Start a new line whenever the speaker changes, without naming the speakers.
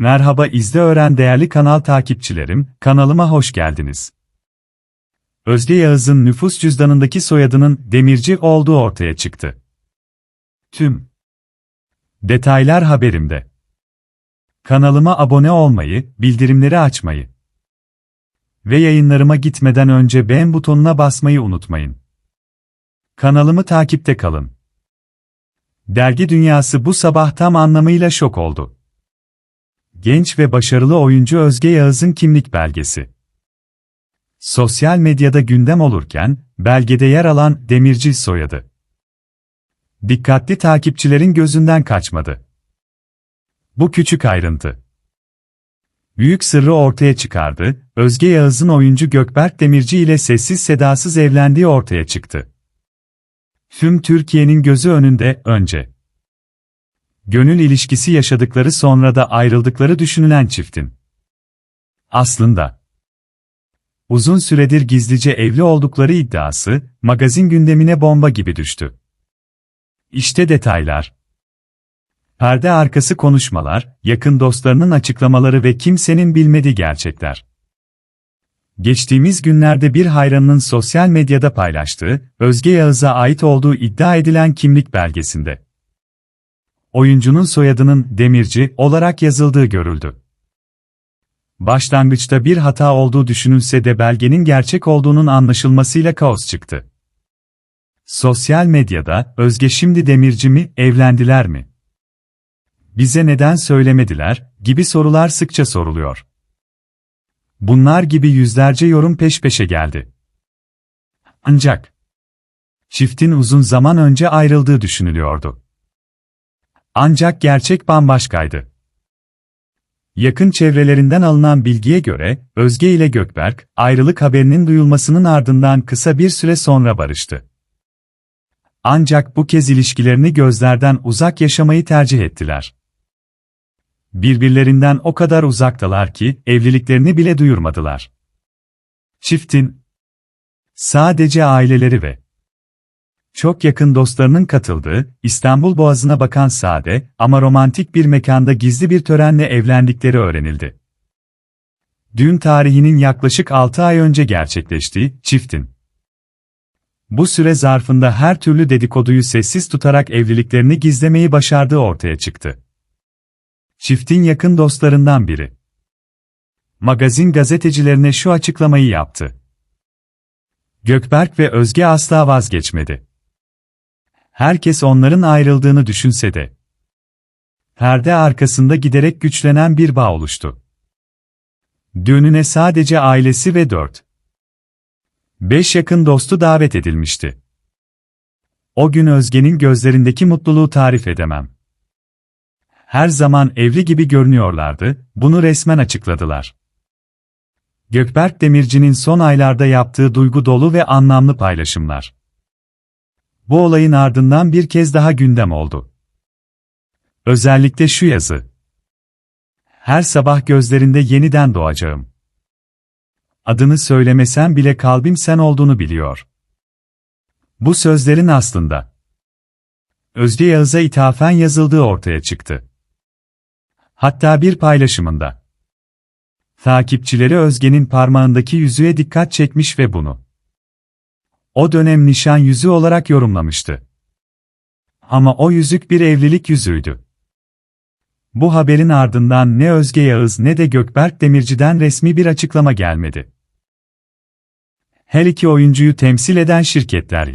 Merhaba izle öğren değerli kanal takipçilerim, kanalıma hoş geldiniz. Özge Yağız'ın nüfus cüzdanındaki soyadının Demirci olduğu ortaya çıktı. Tüm detaylar haberimde. Kanalıma abone olmayı, bildirimleri açmayı ve yayınlarıma gitmeden önce beğen butonuna basmayı unutmayın. Kanalımı takipte kalın. Dergi dünyası bu sabah tam anlamıyla şok oldu. Genç ve başarılı oyuncu Özge Yağız'ın kimlik belgesi. Sosyal medyada gündem olurken, belgede yer alan Demirci soyadı. Dikkatli takipçilerin gözünden kaçmadı. Bu küçük ayrıntı. Büyük sırrı ortaya çıkardı, Özge Yağız'ın oyuncu Gökberk Demirci ile sessiz sedasız evlendiği ortaya çıktı. Tüm Türkiye'nin gözü önünde, önce gönül ilişkisi yaşadıkları sonra da ayrıldıkları düşünülen çiftin. Aslında uzun süredir gizlice evli oldukları iddiası, magazin gündemine bomba gibi düştü. İşte detaylar. Perde arkası konuşmalar, yakın dostlarının açıklamaları ve kimsenin bilmediği gerçekler. Geçtiğimiz günlerde bir hayranının sosyal medyada paylaştığı, Özge Yağız'a ait olduğu iddia edilen kimlik belgesinde oyuncunun soyadının Demirci olarak yazıldığı görüldü. Başlangıçta bir hata olduğu düşünülse de belgenin gerçek olduğunun anlaşılmasıyla kaos çıktı. Sosyal medyada Özge şimdi Demirci mi, evlendiler mi? Bize neden söylemediler gibi sorular sıkça soruluyor. Bunlar gibi yüzlerce yorum peş peşe geldi. Ancak çiftin uzun zaman önce ayrıldığı düşünülüyordu. Ancak gerçek bambaşkaydı. Yakın çevrelerinden alınan bilgiye göre, Özge ile Gökberk, ayrılık haberinin duyulmasının ardından kısa bir süre sonra barıştı. Ancak bu kez ilişkilerini gözlerden uzak yaşamayı tercih ettiler. Birbirlerinden o kadar uzaktalar ki, evliliklerini bile duyurmadılar. Çiftin sadece aileleri ve çok yakın dostlarının katıldığı, İstanbul Boğazı'na bakan sade ama romantik bir mekanda gizli bir törenle evlendikleri öğrenildi. Düğün tarihinin yaklaşık 6 ay önce gerçekleştiği, çiftin. Bu süre zarfında her türlü dedikoduyu sessiz tutarak evliliklerini gizlemeyi başardığı ortaya çıktı. Çiftin yakın dostlarından biri. Magazin gazetecilerine şu açıklamayı yaptı. Gökberk ve Özge asla vazgeçmedi. Herkes onların ayrıldığını düşünse de. Perde arkasında giderek güçlenen bir bağ oluştu. Düğününe sadece ailesi ve dört. Beş yakın dostu davet edilmişti. O gün Özge'nin gözlerindeki mutluluğu tarif edemem. Her zaman evli gibi görünüyorlardı, bunu resmen açıkladılar. Gökberk Demirci'nin son aylarda yaptığı duygu dolu ve anlamlı paylaşımlar. Bu olayın ardından bir kez daha gündem oldu. Özellikle şu yazı. Her sabah gözlerinde yeniden doğacağım. Adını söylemesem bile kalbim sen olduğunu biliyor. Bu sözlerin aslında Özge Yağız'a ithafen yazıldığı ortaya çıktı. Hatta bir paylaşımında. Takipçileri Özge'nin parmağındaki yüzüğe dikkat çekmiş ve bunu o dönem nişan yüzüğü olarak yorumlamıştı. Ama o yüzük bir evlilik yüzüğüydü. Bu haberin ardından ne Özge Yağız ne de Gökberk Demirci'den resmi bir açıklama gelmedi. Her iki oyuncuyu temsil eden şirketler